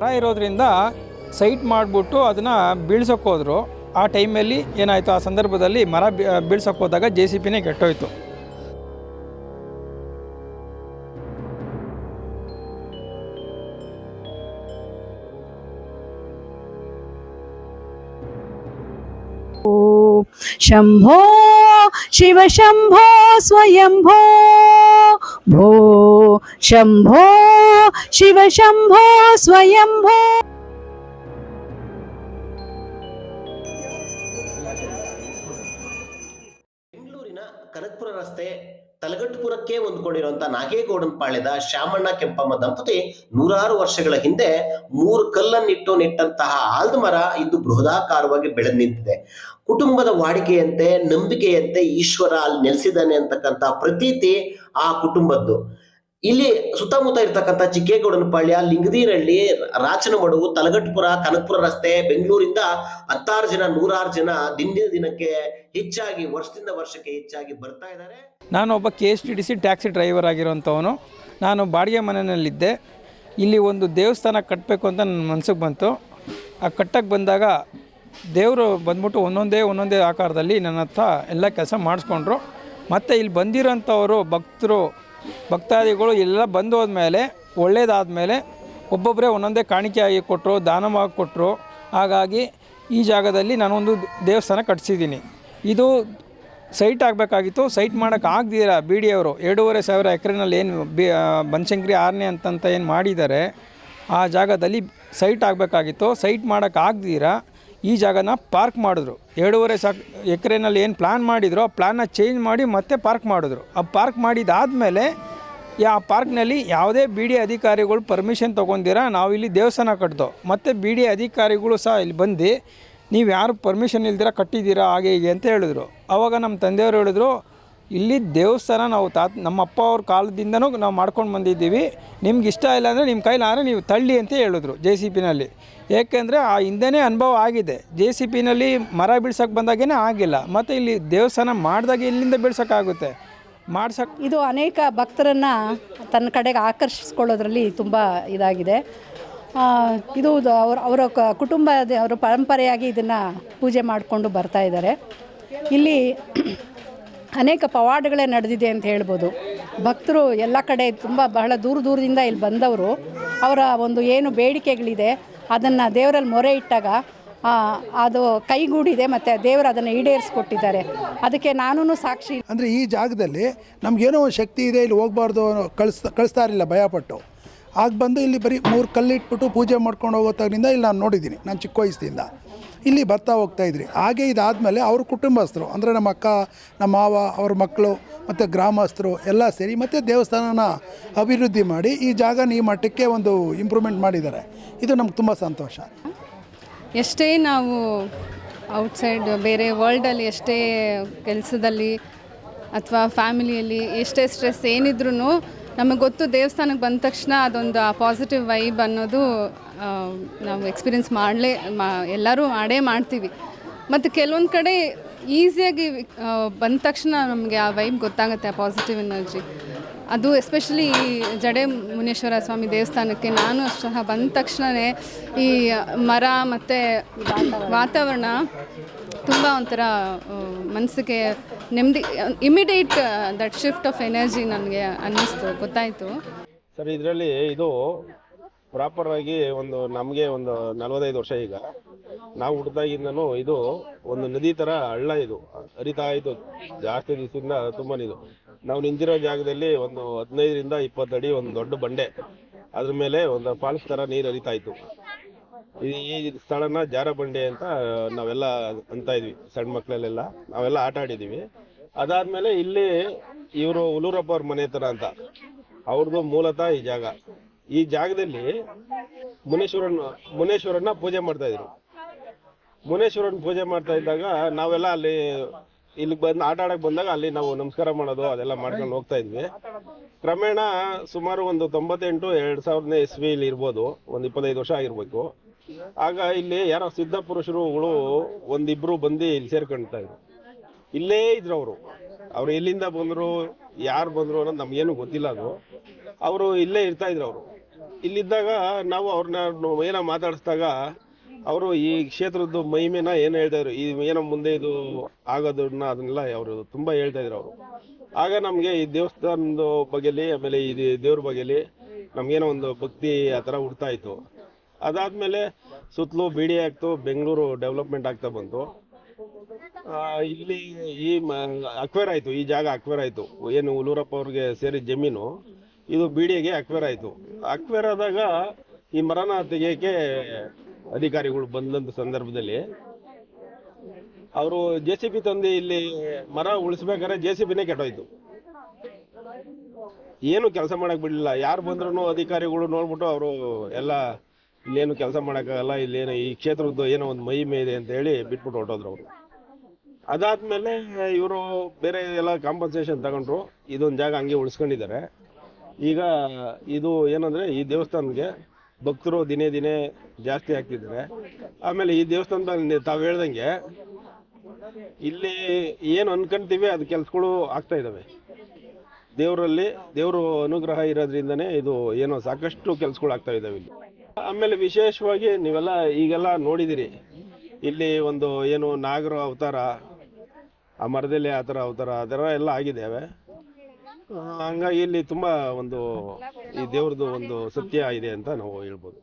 ಮರ ಇರೋದ್ರಿಂದ ಸೈಟ್ ಮಾಡಿಬಿಟ್ಟು ಅದನ್ನು ಬೀಳ್ಸೋಕೆ ಆ ಟೈಮಲ್ಲಿ ಏನಾಯಿತು? ಆ ಸಂದರ್ಭದಲ್ಲಿ ಮರ ಬೀಳ್ಸೋಕೆ ಹೋದಾಗ ಜೆ ಸಿ ಪಿನೇ ಕೆಟ್ಟೋಯ್ತು. ಶಂಭೋ, ಶಿವ ಶಂಭೋ ಸ್ವಯಂಭೋ. ಭೋ, ಶಂಭೋ. ಶಿವಶಂಭೋ ಸ್ವಯಂಭೋ. ಬೆಂಗಳೂರಿನ ಕನಕಪುರ ರಸ್ತೆ ತಲಗಟ್ಟುಪುರಕ್ಕೆ ಹೊಂದ್ಕೊಂಡಿರುವಂತ ನಾಗೇಗೌಡನ ಪಾಳ್ಯದ ಶ್ಯಾಮಣ್ಣ ಕೆಂಪಮ್ಮ ದಂಪತಿ ನೂರಾರು ವರ್ಷಗಳ ಹಿಂದೆ ಮೂರು ಕಲ್ಲನ್ನಿಟ್ಟು ನೆಟ್ಟಂತಹ ಆಲ್ದ ಮರ ಇದು ಬೃಹದಾಕಾರವಾಗಿ ಬೆಳೆದು ನಿಂತಿದೆ. ಕುಟುಂಬದ ವಾಡಿಕೆಯಂತೆ ನಂಬಿಕೆಯಂತೆ ಈಶ್ವರ ಅಲ್ಲಿ ನೆಲೆಸಿದ್ದಾನೆ ಅಂತಕ್ಕಂತಹ ಪ್ರತೀತಿ ಆ ಕುಟುಂಬದ್ದು. ಇಲ್ಲಿ ಸುತ್ತಮುತ್ತ ಇರ್ತಕ್ಕಂಥ ಚಿಕ್ಕೇಗೌಡನಪಾಳ್ಯ ಲಿಂಗದೀರಳ್ಳಿ ಲಿಂಗದೀರಹಳ್ಳಿ ತಲಗಟ್ಪುರ, ಕನಕಪುರ ರಸ್ತೆ, ಬೆಂಗಳೂರಿಂದ ಹತ್ತಾರು ಜನ, ನೂರಾರು ಜನ ದಿನದಿಂದ ದಿನಕ್ಕೆ ಹೆಚ್ಚಾಗಿ, ವರ್ಷದಿಂದ ವರ್ಷಕ್ಕೆ ಹೆಚ್ಚಾಗಿ ಬರ್ತಾ ಇದ್ದಾರೆ. ನಾನು ಒಬ್ಬ K S T D C taxi driver ಆಗಿರುವಂಥವನು. ನಾನು ಬಾಡಿಗೆ ಮನೆಯಲ್ಲಿದ್ದೆ. ಇಲ್ಲಿ ಒಂದು ದೇವಸ್ಥಾನ ಕಟ್ಟಬೇಕು ಅಂತ ನನ್ನ ಮನಸ್ಸಿಗೆ ಬಂತು. ಆ ಕಟ್ಟಕ್ಕೆ ಬಂದಾಗ ದೇವರು ಬಂದ್ಬಿಟ್ಟು ಒಂದೊಂದೇ ಒಂದೊಂದೇ ಆಕಾರದಲ್ಲಿ ನನ್ನ ಹತ್ರ ಎಲ್ಲ ಕೆಲಸ ಮಾಡಿಸ್ಕೊಂಡ್ರು. ಮತ್ತು ಇಲ್ಲಿ ಬಂದಿರೋಂಥವರು, ಭಕ್ತರು ಭಕ್ತಾದಿಗಳು ಎಲ್ಲ ಬಂದು ಹೋದ್ಮೇಲೆ ಒಳ್ಳೇದಾದಮೇಲೆ ಒಬ್ಬೊಬ್ಬರೇ ಒಂದೊಂದೇ ಕಾಣಿಕೆಯಾಗಿ ಕೊಟ್ಟರು ದಾನವಾಗಿ ಕೊಟ್ಟರು ಹಾಗಾಗಿ ಈ ಜಾಗದಲ್ಲಿ ನಾನೊಂದು ದೇವಸ್ಥಾನ ಕಟ್ಸಿದ್ದೀನಿ. ಇದು ಸೈಟ್ ಆಗಬೇಕಾಗಿತ್ತು. ಸೈಟ್ ಮಾಡೋಕೆ ಆಗದಿರ ಬಿ ಡಿ ಅವರು? ಎರಡೂವರೆ ಸಾವಿರ ಎಕರೆನಲ್ಲಿ ಏನು ಬಿ ಬನಶಂಕರಿ ಆರನೇ ಅಂತಂತ ಏನು ಮಾಡಿದ್ದಾರೆ, ಆ ಜಾಗದಲ್ಲಿ ಸೈಟ್ ಆಗಬೇಕಾಗಿತ್ತು. ಸೈಟ್ ಮಾಡೋಕೆ ಆಗದಿರ? ಈ ಜಾಗನ ಪಾರ್ಕ್ ಮಾಡಿದ್ರು. ಎರಡೂವರೆ ಸಾಕ್, ಎಕರೆನಲ್ಲಿ ಏನು ಪ್ಲ್ಯಾನ್ ಮಾಡಿದ್ರು ಆ ಪ್ಲ್ಯಾನ್ನ ಚೇಂಜ್ ಮಾಡಿ ಮತ್ತೆ ಪಾರ್ಕ್ ಮಾಡಿದ್ರು. ಆ ಪಾರ್ಕ್ ಮಾಡಿದಾದಮೇಲೆ ಆ ಪಾರ್ಕ್ನಲ್ಲಿ ಯಾವುದೇ ಬಿ ಡಿ ಅಧಿಕಾರಿಗಳು ಪರ್ಮಿಷನ್ ತೊಗೊಂಡಿರ, ನಾವು ಇಲ್ಲಿ ದೇವಸ್ಥಾನ ಕಟ್ಟಿದೋ ಮತ್ತು ಬಿ ಡಿ ಅಧಿಕಾರಿಗಳು ಸಹ ಇಲ್ಲಿ ಬಂದು, ನೀವು ಯಾರು ಪರ್ಮಿಷನ್ ಇಲ್ದಿರ ಕಟ್ಟಿದ್ದೀರಾ, ಹಾಗೆ ಹೀಗೆ ಅಂತ ಹೇಳಿದ್ರು. ಆವಾಗ ನಮ್ಮ ತಂದೆಯವರು ಹೇಳಿದ್ರು ಇಲ್ಲಿ ದೇವಸ್ಥಾನ ನಾವು ತಾತ, ನಮ್ಮ ಅಪ್ಪ ಅವ್ರ ಕಾಲದಿಂದನೂ ನಾವು ಮಾಡ್ಕೊಂಡು ಬಂದಿದ್ದೀವಿ. ನಿಮ್ಗೆ ಇಷ್ಟ ಇಲ್ಲ ಅಂದರೆ ನಿಮ್ಮ ಕೈಲಾದ್ರೆ ನೀವು ತಳ್ಳಿ ಅಂತ ಹೇಳಿದ್ರು ಜೆ ಸಿ ಪಿನಲ್ಲಿ ಏಕೆಂದರೆ ಆ ಹಿಂದೆನೇ ಅನುಭವ ಆಗಿದೆ. ಜೆ ಸಿ ಪಿನಲ್ಲಿ ಮರ ಬಿಡ್ಸೋಕ್ಕೆ ಬಂದಾಗೇ ಆಗಿಲ್ಲ. ಮತ್ತು ಇಲ್ಲಿ ದೇವಸ್ಥಾನ ಮಾಡಿದಾಗ ಇಲ್ಲಿಂದ ಬಿಡ್ಸೋಕ್ಕಾಗುತ್ತೆ? ಮಾಡ್ಸಕ್ ಇದು ಅನೇಕ ಭಕ್ತರನ್ನು ತನ್ನ ಕಡೆಗೆ ಆಕರ್ಷಿಸ್ಕೊಳ್ಳೋದ್ರಲ್ಲಿ ತುಂಬ ಇದಾಗಿದೆ. ಇದು ಅವರ ಅವರ ಕುಟುಂಬ ಅವರ ಪರಂಪರೆಯಾಗಿ ಇದನ್ನು ಪೂಜೆ ಮಾಡಿಕೊಂಡು ಬರ್ತಾ ಇದ್ದಾರೆ. ಇಲ್ಲಿ ಅನೇಕ ಪವಾಡಗಳೇ ನಡೆದಿದೆ ಅಂತ ಹೇಳ್ಬೋದು. ಭಕ್ತರು ಎಲ್ಲ ಕಡೆ ತುಂಬ ಬಹಳ ದೂರ ದೂರದಿಂದ ಇಲ್ಲಿ ಬಂದವರು. ಅವರ ಒಂದು ಏನು ಬೇಡಿಕೆಗಳಿದೆ, ಅದನ್ನು ದೇವರಲ್ಲಿ ಮೊರೆ ಇಟ್ಟಾಗ ಅದು ಕೈಗೂಡಿದೆ ಮತ್ತು ದೇವರು ಅದನ್ನು ಈಡೇರಿಸ್ಕೊಟ್ಟಿದ್ದಾರೆ. ಅದಕ್ಕೆ ನಾನೂ ಸಾಕ್ಷಿ. ಅಂದರೆ ಈ ಜಾಗದಲ್ಲಿ ನಮಗೇನೋ ಒಂದು ಶಕ್ತಿ ಇದೆ, ಇಲ್ಲಿ ಹೋಗಬಾರ್ದು ಕಳಿಸ್ತಾ ಕಳಿಸ್ತಾ ಇರಲಿಲ್ಲ ಭಯಪಟ್ಟು. ಆಗ ಬಂದು ಇಲ್ಲಿ ಬರೀ ಮೂರು ಕಲ್ಲಿಟ್ಬಿಟ್ಟು ಪೂಜೆ ಮಾಡ್ಕೊಂಡು ಹೋಗೋತಾಗಿಂದ ಇಲ್ಲಿ ನಾನು ನೋಡಿದ್ದೀನಿ, ನಾನು ಚಿಕ್ಕ ವಯಸ್ಸಿಂದ ಇಲ್ಲಿ ಬರ್ತಾ ಹೋಗ್ತಾ ಇದ್ರಿ. ಹಾಗೆ ಇದಾದಮೇಲೆ ಅವ್ರ ಕುಟುಂಬಸ್ಥರು, ಅಂದರೆ ನಮ್ಮ ಅಕ್ಕ, ನಮ್ಮ ಮಾವ, ಅವ್ರ ಮಕ್ಕಳು ಮತ್ತು ಗ್ರಾಮಸ್ಥರು ಎಲ್ಲ ಸೇರಿ ಮತ್ತು ದೇವಸ್ಥಾನನ ಅಭಿವೃದ್ಧಿ ಮಾಡಿ ಈ ಜಾಗ ಈ ಮಟ್ಟಕ್ಕೆ ಒಂದು ಇಂಪ್ರೂವ್ಮೆಂಟ್ ಮಾಡಿದ್ದಾರೆ. ಇದು ನಮ್ಗೆ ತುಂಬ ಸಂತೋಷ. ಎಷ್ಟೇ ನಾವು ಔಟ್ಸೈಡ್ ಬೇರೆ ವರ್ಲ್ಡಲ್ಲಿ ಎಷ್ಟೇ ಕೆಲಸದಲ್ಲಿ ಅಥವಾ ಫ್ಯಾಮಿಲಿಯಲ್ಲಿ ಎಷ್ಟೇ ಸ್ಟ್ರೆಸ್ ಏನಿದ್ರೂ ನಮಗೆ ಗೊತ್ತು ದೇವಸ್ಥಾನಕ್ಕೆ ಬಂದ ತಕ್ಷಣ ಅದೊಂದು ಆ ಪಾಸಿಟಿವ್ ವೈಬ್ ಅನ್ನೋದು ನಾವು ಎಕ್ಸ್ಪೀರಿಯನ್ಸ್ ಮಾಡಲೇ, ಮಾ, ಎಲ್ಲರೂ ಮಾಡೇ ಮಾಡ್ತೀವಿ. ಮತ್ತು ಕೆಲವೊಂದು ಕಡೆ ಈಸಿಯಾಗಿ ಬಂದ ತಕ್ಷಣ ನಮಗೆ ಆ ವೈಬ್ ಗೊತ್ತಾಗುತ್ತೆ, ಆ ಪಾಸಿಟಿವ್ ಎನರ್ಜಿ ಅದು ಎಸ್ಪೆಷಲಿ ಈ ಜಡೆ ಮುನೇಶ್ವರ ಸ್ವಾಮಿ ದೇವಸ್ಥಾನಕ್ಕೆ ನಾನು ಸಹ ಬಂದ ತಕ್ಷಣವೇ ಈ ಮರ ಮತ್ತು ವಾತಾವರಣ ತುಂಬ ಒಂಥರ ಮನಸ್ಸಿಗೆ ನೆಮ್ಮದಿ immediate that shift of energy ನನಗೆ ಅನ್ನಿಸ್ತು, ಗೊತ್ತಾಯಿತು. ಸರ್, ಇದರಲ್ಲಿ ಇದು ಪ್ರಾಪರ್ ಆಗಿ ಒಂದು ನಮಗೆ ಒಂದು ನಲವತ್ತೈದು ವರ್ಷ ಈಗ. ನಾವು ಹುಟ್ಟಿದಾಗಿಂದನೂ ಇದು ಒಂದು ನದಿ ತರ ಹಳ್ಳ ಇದು. ಹರಿತಾ ಇತ್ತು ಜಾಸ್ತಿ ದಿವಸದಿಂದ ತುಂಬಾ ಇದು. ನಾವು ನಿಂತಿರೋ ಜಾಗದಲ್ಲಿ ಒಂದು ಹದಿನೈದರಿಂದ ಇಪ್ಪತ್ತು ಅಡಿ ಒಂದು ದೊಡ್ಡ ಬಂಡೆ. ಅದ್ರ ಮೇಲೆ ಒಂದು ಫಾಲ್ಸ್ ತರ ನೀರು ಹರಿತಾ ಇತ್ತು. ಈ ಸ್ಥಳನ ಜಾರ ಬಂಡೆ ಅಂತ ನಾವೆಲ್ಲ ಅಂತ ಇದ್ವಿ, ಸಣ್ಣ ಮಕ್ಕಳಲ್ಲೆಲ್ಲ ನಾವೆಲ್ಲ ಆಟ ಆಡಿದೀವಿ ಅದಾದ್ಮೇಲೆ ಇಲ್ಲಿ ಇವರು ಉಲೂರಪ್ಪ ಅವ್ರ ಮನೆ ಹತ್ರ ಅಂತ. ಅವ್ರದ್ದು ಮೂಲತಃ ಈ ಜಾಗ. ಈ ಜಾಗದಲ್ಲಿ ಮುನೇಶ್ವರನ್, ಮುನೇಶ್ವರನ್ನ ಪೂಜೆ ಮಾಡ್ತಾ ಇದ್ರು. ಮುನೇಶ್ವರನ್ ಪೂಜೆ ಮಾಡ್ತಾ ಇದ್ದಾಗ ನಾವೆಲ್ಲ ಅಲ್ಲಿ ಇಲ್ಲಿ ಬಂದು, ಆಟ ಆಡಕ್ ಬಂದಾಗ ಅಲ್ಲಿ ನಾವು ನಮಸ್ಕಾರ ಮಾಡೋದು, ಅದೆಲ್ಲ ಮಾಡ್ಕೊಂಡು ಹೋಗ್ತಾ ಇದ್ವಿ. ಕ್ರಮೇಣ ಸುಮಾರು ಒಂದು ತೊಂಬತ್ತೆಂಟು ಎರಡ್ ಸಾವಿರದನೇ ಇಸ್ವಿಲಿ ಇರ್ಬೋದು, ಒಂದು ಇಪ್ಪತ್ತೈದು ವರ್ಷ ಆಗಿರ್ಬೇಕು. ಆಗ ಇಲ್ಲಿ ಯಾರೋ ಸಿದ್ಧ ಪುರುಷರುಗಳು ಒಂದಿಬ್ರು ಬಂದು ಇಲ್ಲಿ ಸೇರ್ಕೊಳ್ತಾ ಇದ್ರು. ಇಲ್ಲೇ ಇದ್ರು ಅವರು. ಅವ್ರು ಎಲ್ಲಿಂದ ಬಂದರು, ಯಾರು ಬಂದರು ಅನ್ನೋದು ನಮಗೇನು ಗೊತ್ತಿಲ್ಲ ಅದು. ಅವರು ಇಲ್ಲೇ ಇರ್ತಾ ಇದ್ರು ಅವರು. ಇಲ್ಲಿದ್ದಾಗ ನಾವು ಅವ್ರನ್ನ ಏನೋ ಮಾತಾಡಿಸಿದಾಗ ಅವರು ಈ ಕ್ಷೇತ್ರದ್ದು ಮಹಿಮೆನ ಏನು ಹೇಳ್ತಾ ಇದ್ರು, ಈ ಏನೋ ಮುಂದೆ ಇದು ಆಗೋದನ್ನ ಅದನ್ನೆಲ್ಲ ಅವರು ತುಂಬ ಹೇಳ್ತಾ ಇದ್ರು ಅವರು. ಆಗ ನಮಗೆ ಈ ದೇವಸ್ಥಾನದ ಬಗ್ಗೆಲಿ, ಆಮೇಲೆ ಈ ದೇವ್ರ ಬಗ್ಗೆಲಿ ನಮಗೇನೋ ಒಂದು ಭಕ್ತಿ ಆ ಥರ ಹುಡ್ತಾ ಇತ್ತು. ಅದಾದಮೇಲೆ ಸುತ್ತಲೂ ಬಿ ಡಿ ಆಗ್ತು, ಬೆಂಗಳೂರು ಡೆವಲಪ್ಮೆಂಟ್ ಆಗ್ತಾ ಬಂತು. ಇಲ್ಲಿ ಈ ಅಕ್ವೇರ್ ಆಯಿತು, ಈ ಜಾಗ ಅಕ್ವೇರ್ ಆಯಿತು. ಏನು ಉಲೂರಪ್ಪ ಅವ್ರಿಗೆ ಸೇರಿದ ಜಮೀನು, ಇದು ಬಿಡಿಗೆ ಅಕ್ವೇರ್ ಆಯ್ತು. ಅಕ್ವೇರ್ ಆದಾಗ ಈ ಮರನ ತೆಗೆಯಕ್ಕೆ ಅಧಿಕಾರಿಗಳು ಬಂದಂಥ ಸಂದರ್ಭದಲ್ಲಿ ಅವರು ಜೆ ಸಿ ಬಿ ತಂದು ಇಲ್ಲಿ ಮರ ಉಳಿಸ್ಬೇಕಾದ್ರೆ ಜೆ ಸಿ ಬಿನೇ ಕೆಟ್ಟೋಯ್ತು. ಏನು ಕೆಲಸ ಮಾಡಕ್ ಬಿಡಲಿಲ್ಲ. ಯಾರು ಬಂದ್ರು ಅಧಿಕಾರಿಗಳು ನೋಡ್ಬಿಟ್ಟು ಅವರು ಎಲ್ಲ ಇಲ್ಲೇನು ಕೆಲಸ ಮಾಡೋಕ್ಕಾಗಲ್ಲ, ಇಲ್ಲೇನು ಈ ಕ್ಷೇತ್ರದ್ದು ಏನೋ ಒಂದು ಮಹಿಮೆ ಇದೆ ಅಂತ ಹೇಳಿ ಬಿಟ್ಬಿಟ್ಟು ಹೊರಟೋದ್ರು ಅವರು. ಅದಾದ್ಮೇಲೆ ಇವರು ಬೇರೆ ಎಲ್ಲ ಕಾಂಪನ್ಸೇಷನ್ ತಗೊಂಡ್ರು, ಇದೊಂದು ಜಾಗ ಹಂಗೆ ಉಳಿಸ್ಕೊಂಡಿದ್ದಾರೆ. ಈಗ ಇದು ಏನಂದ್ರೆ ಈ ದೇವಸ್ಥಾನಕ್ಕೆ ಭಕ್ತರು ದಿನೇ ದಿನೇ ಜಾಸ್ತಿ ಆಗ್ತಿದ್ದಾರೆ. ಆಮೇಲೆ ಈ ದೇವಸ್ಥಾನದಲ್ಲಿ ತಾವು ಹೇಳ್ದಂಗೆ ಇಲ್ಲಿ ಏನು ಅನ್ಕೊಂತೀವಿ ಅದು ಕೆಲಸಗಳು ಆಗ್ತಾ ಇದ್ದಾವೆ ದೇವರಲ್ಲಿ, ದೇವರು ಅನುಗ್ರಹ ಇರೋದ್ರಿಂದನೇ ಇದು ಏನೋ ಸಾಕಷ್ಟು ಕೆಲಸಗಳು ಆಗ್ತಾ ಇದ್ದಾವೆ ಇಲ್ಲಿ. ಆಮೇಲೆ ವಿಶೇಷವಾಗಿ ನೀವೆಲ್ಲ ಈಗೆಲ್ಲ ನೋಡಿದಿರಿ. ಇಲ್ಲಿ ಒಂದು ಏನು ನಾಗರ ಅವತಾರ ಆ ಮರದಲ್ಲಿ ಆ ಥರ ಅವತಾರ, ಆ ಥರ ಎಲ್ಲ ಆಗಿದ್ದಾವೆ. ಹಂಗಾಗಿ ಇಲ್ಲಿ ತುಂಬ ಒಂದು ಈ ದೇವ್ರದ್ದು ಒಂದು ಸತ್ಯ ಇದೆ ಅಂತ ನಾವು ಹೇಳ್ಬೋದು.